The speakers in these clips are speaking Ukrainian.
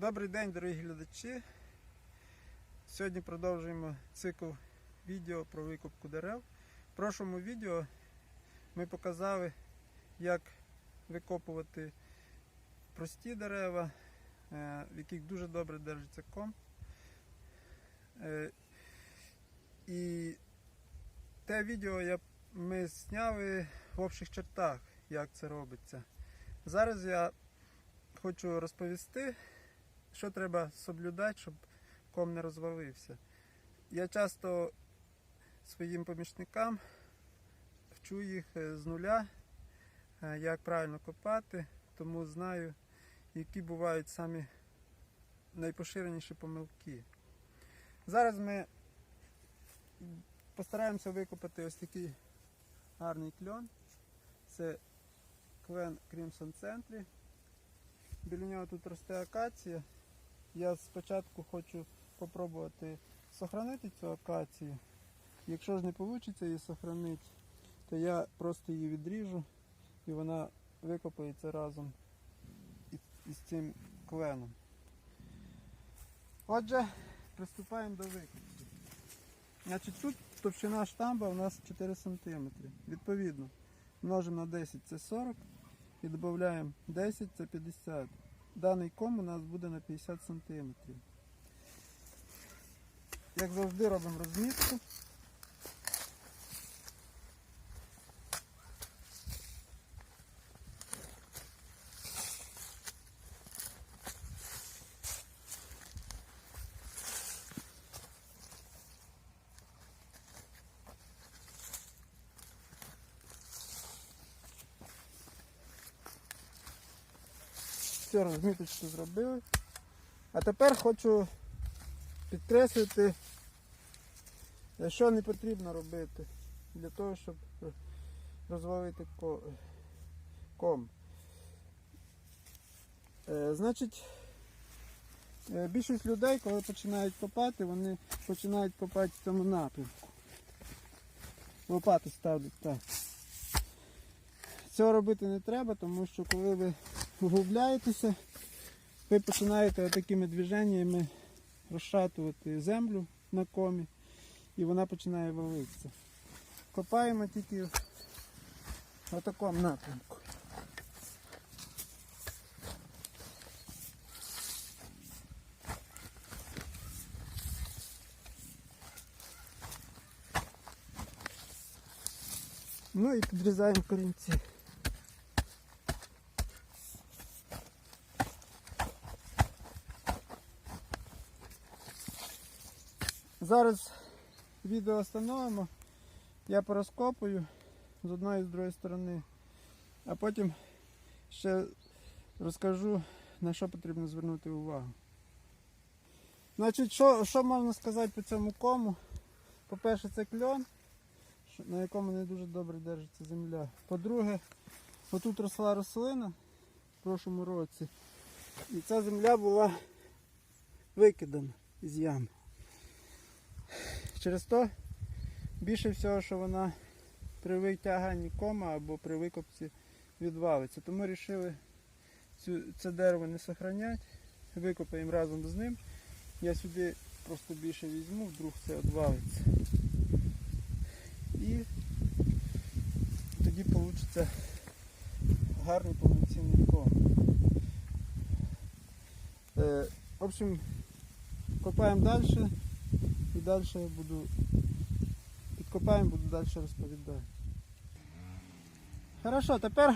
Добрий день, дорогі глядачі. Сьогодні продовжуємо цикл відео про викупку дерев. В прошлому відео ми показали, як викопувати прості дерева, е, в яких дуже добре держиться ком. Е, І те відео ми зняли в общих чертах, як це робиться. Зараз я хочу розповісти, що треба соблюдати, щоб ком не розвалився. Я часто своїм помічникам вчу їх е, з нуля, е, як правильно копати, тому знаю, які бувають самі найпоширеніші помилки. Зараз ми постараємося викопати ось такий гарний кльон. Це клен Crimson Century. Біля нього тут росте акація. Я спочатку хочу спробувати сохранити цю акацію. Якщо ж не вийде її сохранити, то я просто її відріжу і вона викопається разом із, цим кленом. Отже, приступаємо до викопки. Тут товщина штамба у нас 4 см. Відповідно, множимо на 10 це 40 і додаємо 10 це 50. Даний ком у нас буде на 50 см. Як завжди робимо розмітку. Все, розміточку зробили. А тепер хочу підкреслити, що не потрібно робити для того, щоб розвалити ком. Е, Значить, е, більшість людей, коли починають копати, вони починають копати в цьому напрямку. Лопати ставлять так. Цього робити не треба, тому що коли ви углубляєтеся, ви починаєте такими движеннями розшатувати землю на комі і вона починає валитися. Копаємо тільки в такому напрямку. Ну і підрізаємо корінці. Зараз відео остановимо, я порозкопую з одної і з другої сторони, а потім ще розкажу на що потрібно звернути увагу. Значить, що, що можна сказати по цьому кому? По-перше, це кльон, на якому не дуже добре держиться земля. По-друге, отут росла рослина в прошлому році, і ця земля була викидана із ями. Через то більше всього, що вона при витяганні кома або при викопці відвалиться. Тому вирішили це дерево не зберігати, викопаємо разом з ним. Я сюди просто більше візьму, вдруг це відвалиться. І тоді вийде гарний повноцінний ком. Е, в общем, копаємо далі. І далі я буду підкопаємо, буду далі розповідати. Хорошо, тепер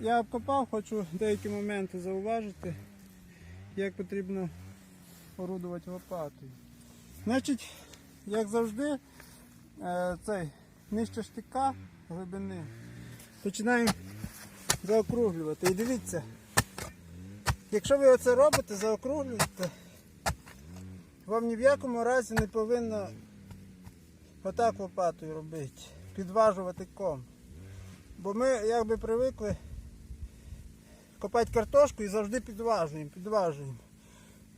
я обкопав, хочу деякі моменти зауважити, як потрібно орудувати лопатою. Значить, як завжди, е, цей нижче штика глибини починаємо заокруглювати. І дивіться, якщо ви оце робите, заокруглюєте, вам ні в якому разі не повинно отак лопатою робити, підважувати ком. Бо ми якби привикли копати картошку і завжди підважуємо, підважуємо.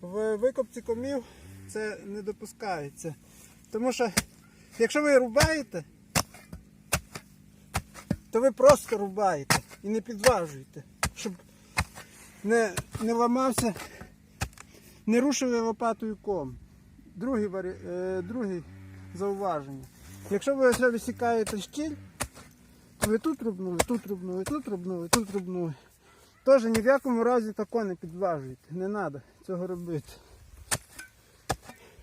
В викопці комів це не допускається. Тому що якщо ви рубаєте, то ви просто рубаєте і не підважуєте, щоб не, не ламався не рушили лопатою ком. Другий, е, другий зауваження. Якщо ви ось висікаєте щіль, то ви тут рубнули, тут рубнули, тут рубнули, тут рубнули. Тож ні в якому разі тако не підважуйте. Не треба цього робити.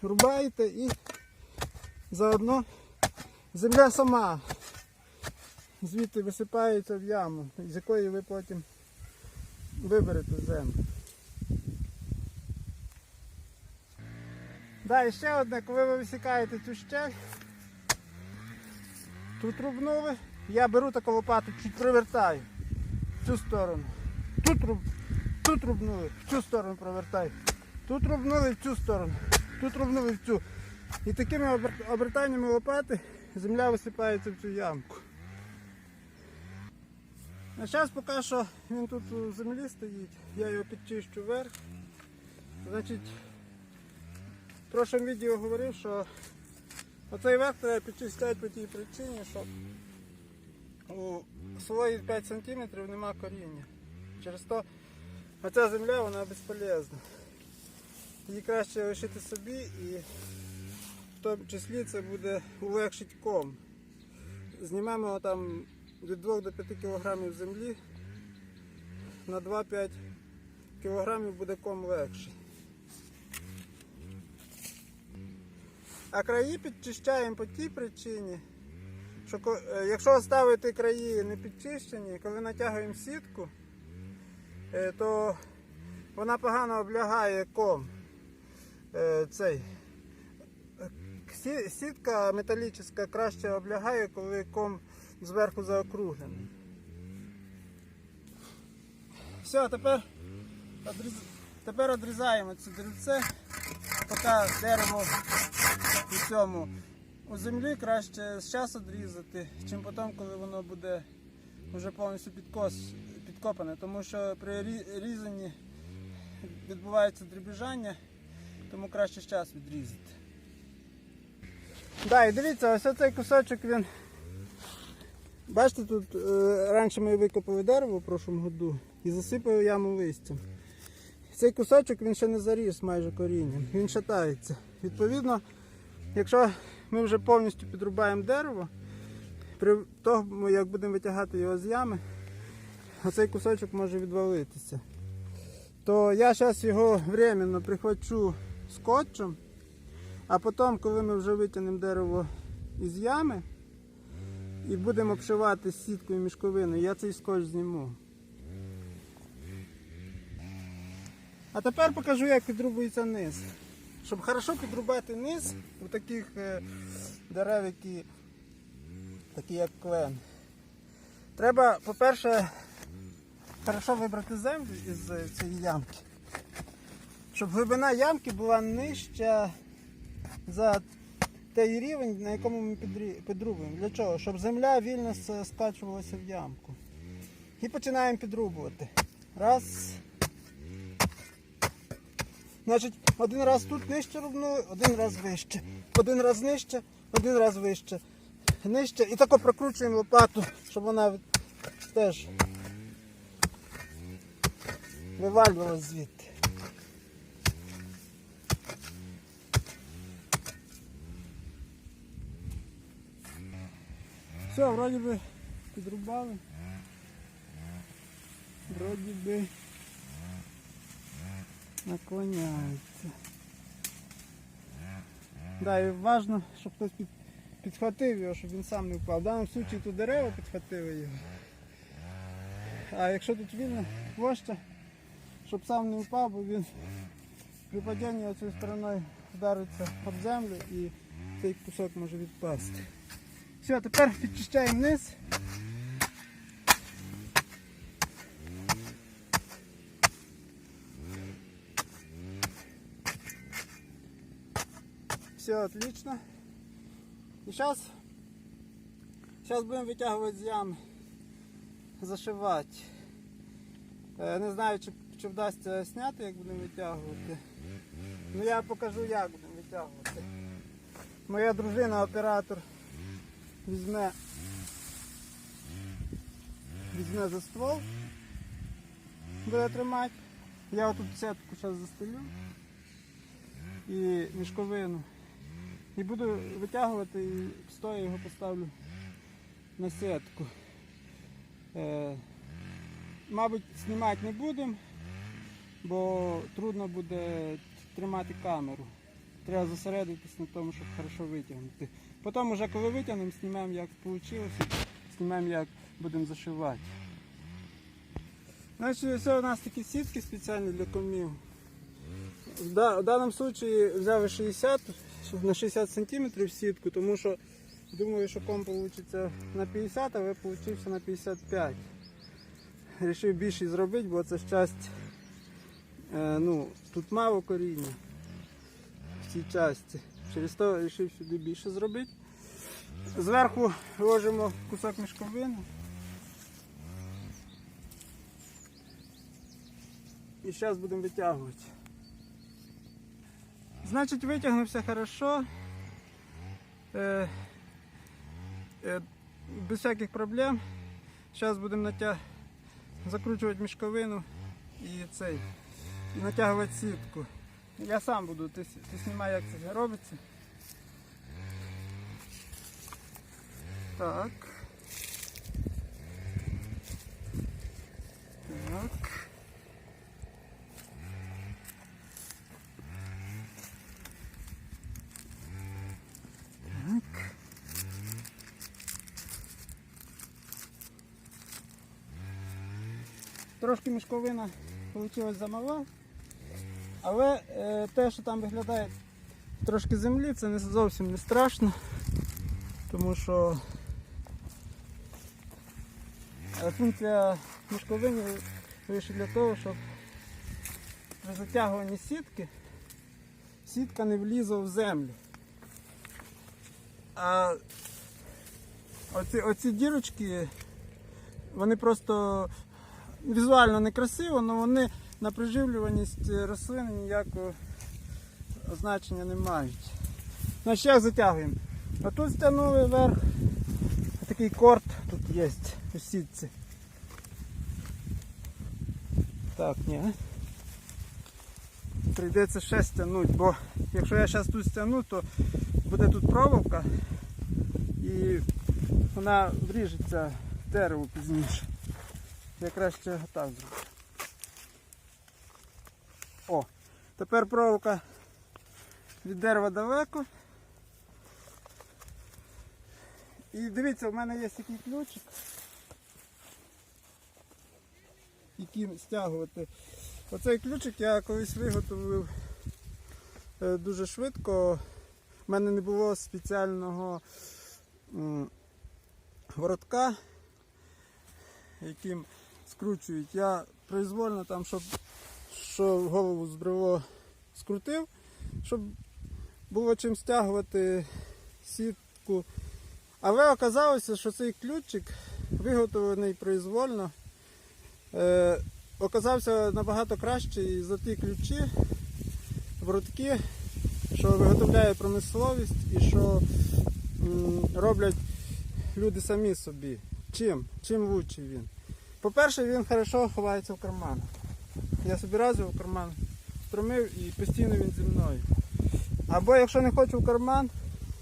Рубаєте і заодно земля сама звідти висипається в яму, з якої ви потім виберете землю. Да, і ще одне, коли ви висікаєте цю щель, тут рубнули, я беру таку лопату, чуть привертаю в цю сторону. Тут, руб, тут рубнули, в цю сторону провертаю. Тут рубнули в цю сторону, тут рубнули в цю. І такими обертаннями лопати земля висипається в цю ямку. А зараз поки що він тут у землі стоїть, я його підчищу вверх. Значить, в прошлому відео говорив, що оцей верх треба підчищати по тій причині, що у слої 5 см нема коріння. Через то оця земля вона безполезна. Її краще лишити собі і в тому числі це буде улегшить ком. Знімемо там від 2 до 5 кг землі. На 2-5 кг буде ком легший. А краї підчищаємо по тій причині, що е, якщо оставити краї не підчищені, коли натягуємо сітку, е, то вона погано облягає ком. Е, Цей. Сітка металічна краще облягає, коли ком зверху заокруглений. Все, тепер, одріз... тепер одрізаємо це деревце, поки дерево у цьому. У землі краще зараз одрізати, чим потім, коли воно буде вже повністю підкос, підкопане, тому що при різанні відбувається дрібіжання, тому краще зараз відрізати. Да, і дивіться, ось цей кусочок він. Бачите, тут е, раніше ми викопали дерево в прошлому году і засипали яму листям. Цей кусочок він ще не заріс майже корінням, він шатається. Відповідно, якщо ми вже повністю підрубаємо дерево, при тому, як будемо витягати його з ями, оцей кусочок може відвалитися. То я зараз його временно прихвачу скотчем, а потім, коли ми вже витягнемо дерево із ями і будемо обшивати сіткою мішковиною, я цей скотч зніму. А тепер покажу, як підрубується низ. Щоб хорошо підрубати низ у таких е, дерев, які такі як клен. Треба, по-перше, хорошо вибрати землю із е, цієї ямки. Щоб глибина ямки була нижча за той рівень, на якому ми підрубуємо. Для чого? Щоб земля вільно скачувалася в ямку. І починаємо підрубувати. Раз. Значить, один раз тут нижче рубнули, один раз вище. Один раз нижче, один раз вище. Нижче. І тако прокручуємо лопату, щоб вона теж вивалювалась звідти. Все, вроді би підрубали. Вроді би наклоняється. Да, і важливо, щоб хтось під, підхватив його, щоб він сам не впав. В даному випадку тут дерева підхватили його. А якщо тут вільна площа, щоб сам не впав, бо він при падінні цією стороною вдариться об землю і цей кусок може відпасти. Все, тепер підчищаємо низ. Все отлично. И сейчас, сейчас будем вытягивать з ями, зашивати. Е, Не знаю, чи, чи вдасться зняти, як будемо витягувати. Ну я покажу, як будемо витягувати. Моя дружина, оператор, візьме, візьме за ствол, буде тримати. Я отут сетку зараз застелю. і мішковину. І буду витягувати і стоя його поставлю на сітку. Е, мабуть, знімати не будемо, бо трудно буде тримати камеру. Треба зосередитись на тому, щоб хорошо витягнути. Потім, уже коли витягнемо, знімемо, як вийшло, знімемо, як будемо зашивати. Значить, ось у нас такі сітки спеціальні для комів. В даному випадку взяв 60 на 60 см сітку, тому що думаю, що ком вийде на 50, а ви вийшов на 55. Рішив більше зробити, бо це часть, е, ну, тут мало коріння в цій часті. Через то вирішив сюди більше зробити. Зверху ложимо кусок мішковини. І зараз будемо витягувати. Значить, витягнувся хорошо. Е, е, без всяких проблем. Зараз будемо натяг... закручувати мішковину і цей. І натягувати сітку. Я сам буду, ти, ти знімай, як це робиться. Так. Так. Трошки мішковина вийшла замала, але е, те, що там виглядає трошки землі, це не зовсім не страшно, тому що функція мішковини лише для того, щоб при затягуванні сітки сітка не влізла в землю. А оці, оці дірочки, вони просто візуально не красиво, але вони на приживлюваність рослини ніякого значення не мають. Значить, як затягуємо. А тут стягнули вверх. Такий корт тут є у сітці. Так, ні. Прийдеться ще стягнути, бо якщо я зараз тут стягну, то буде тут проволока і вона вріжеться в дерево пізніше. Я краще так зроблю. О, тепер проволока від дерева далеко. І дивіться, у мене є такий ключик, яким стягувати. Оцей ключик я колись виготовив е, дуже швидко. У мене не було спеціального воротка, яким скручують. Я произвольно там, щоб що голову збрело, скрутив, щоб було чим стягувати сітку. Але оказалося, що цей ключик виготовлений произвольно. Е, оказався набагато кращий за ті ключі, воротки, що виготовляє промисловість і що роблять люди самі собі. Чим? Чим лучший він? По-перше, він хорошо ховається в карман. Я собі раз його в карман стромив і постійно він зі мною. Або якщо не хочу в карман,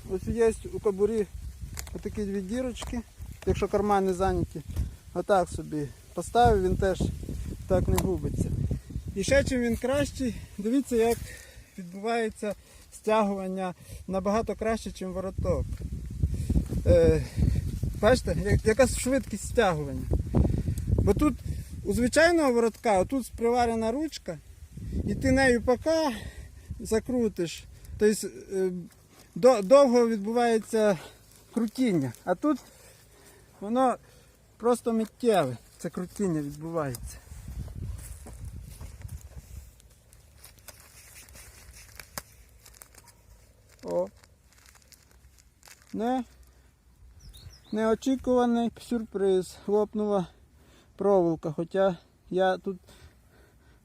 ось є у кобурі отакі дві дірочки, якщо кармани зайняті, отак собі поставив, він теж так не губиться. І ще чим він кращий, дивіться, як відбувається стягування набагато краще, ніж вороток. Е, бачите, яка швидкість стягування. Бо тут у звичайного воротка тут приварена ручка, і ти нею поки закрутиш. Тобто е, довго відбувається крутіння. А тут воно просто миттєве. Це крутіння відбувається. О. Не. Неочікуваний сюрприз. Лопнула проволока, хоча я тут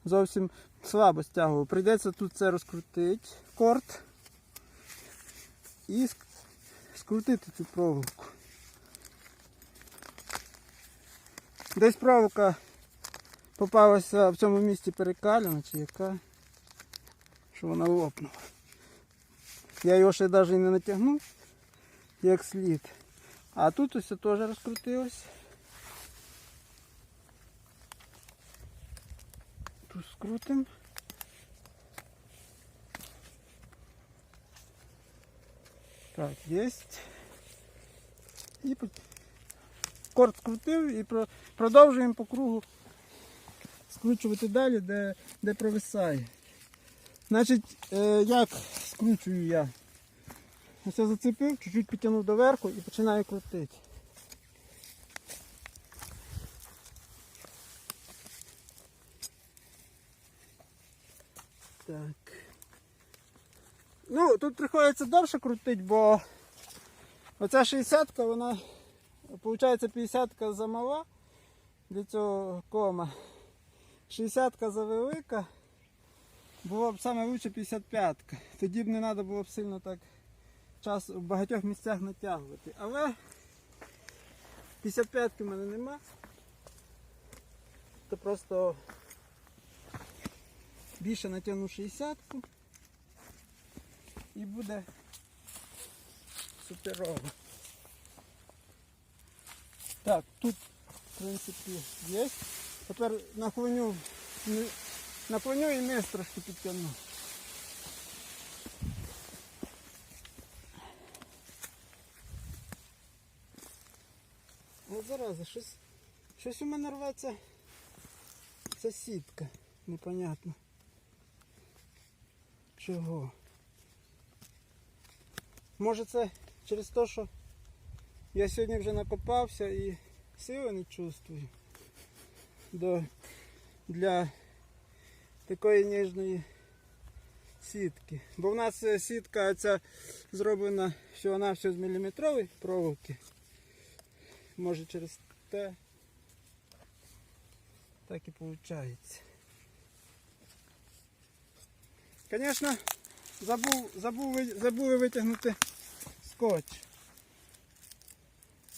зовсім слабо стягував. Прийдеться тут це розкрутити, корт і скрутити цю проволоку. Десь проволока попалася в цьому місці перекалена чи яка, що вона лопнула. Я його ще навіть і не натягнув як слід. А тут ось теж розкрутилось. Тут скрутим. Так, єсть. І корд скрутив і продовжуємо по кругу скручувати далі, де, де провисає. Значить, е, як скручую я? Ось я зацепив, чуть-чуть підтягнув доверху і починаю крутити. Так. Ну, тут приходиться довше крутити, бо оця 60-ка, вона, виходить, 50-ка замала для цього кома. 60-ка завелика. Було б лучше 55-ка. Тоді б не треба було б сильно так час в багатьох місцях натягувати. Але 55-ки в мене нема. То просто більше натягну 60-ку і буде суперово. Так, тут в принципі є. Тепер наклоню, наклоню і низ трошки підтягну. От зараза, щось, щось у мене рветься. Це сітка. Непонятно. Чого? Може це через те, що я сьогодні вже накопався і сили не чувствую до, для такої ніжної сітки. Бо в нас е, сітка ця зроблена всього-навсього з міліметрової проволоки. Може через те так і виходить. Звісно, забув, забув, забули витягнути скотч.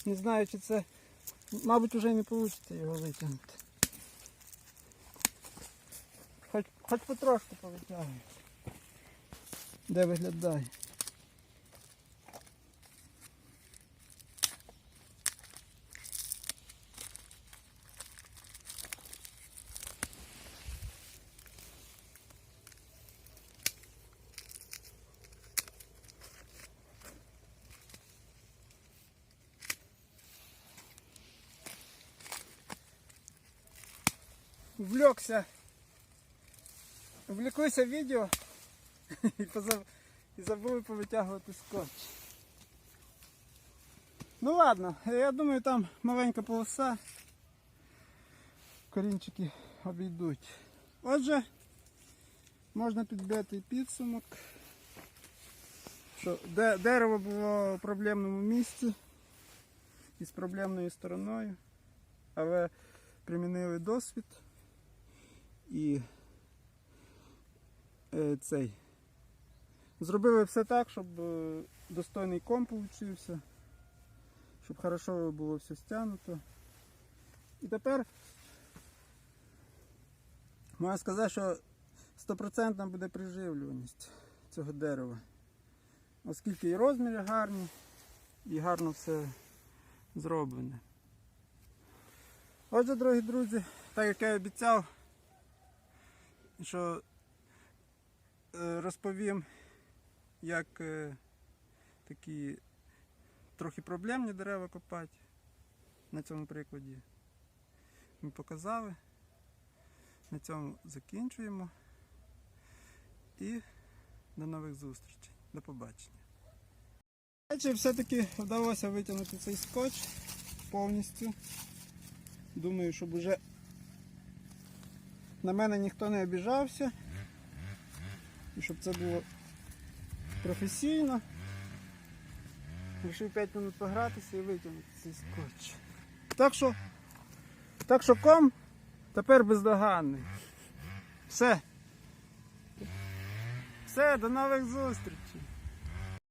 Не знаю, чи це, мабуть, вже не вийде його витягнути. Хоч, хоч потрошку повитягую. Де виглядає. Влекся. Влеклися в відео і, позаб... і забули повитягувати скотч. Ну ладно, я думаю там маленька полоса. Корінчики обійдуть. Отже, можна підбити підсумок. Що дерево було в проблемному місці і з проблемною стороною, але примінили досвід і е, цей. Зробили все так, щоб е, достойний ком получився, щоб хорошо було все стягнуто. І тепер можна сказати, що стопроцентна буде приживлюваність цього дерева. Оскільки і розміри гарні, і гарно все зроблене. Отже, дорогі друзі, так як я і обіцяв, що е, розповім, як е, такі трохи проблемні дерева копати. На цьому прикладі ми показали. На цьому закінчуємо. І до нових зустрічей. До побачення. Все-таки вдалося витягнути цей скотч повністю. Думаю, щоб уже на мене ніхто не обіжався. І щоб це було професійно. Рішив 5 минут погратися і витягнути цей скотч. Так що, так що ком тепер бездоганний. Все. Все, до нових зустрічей.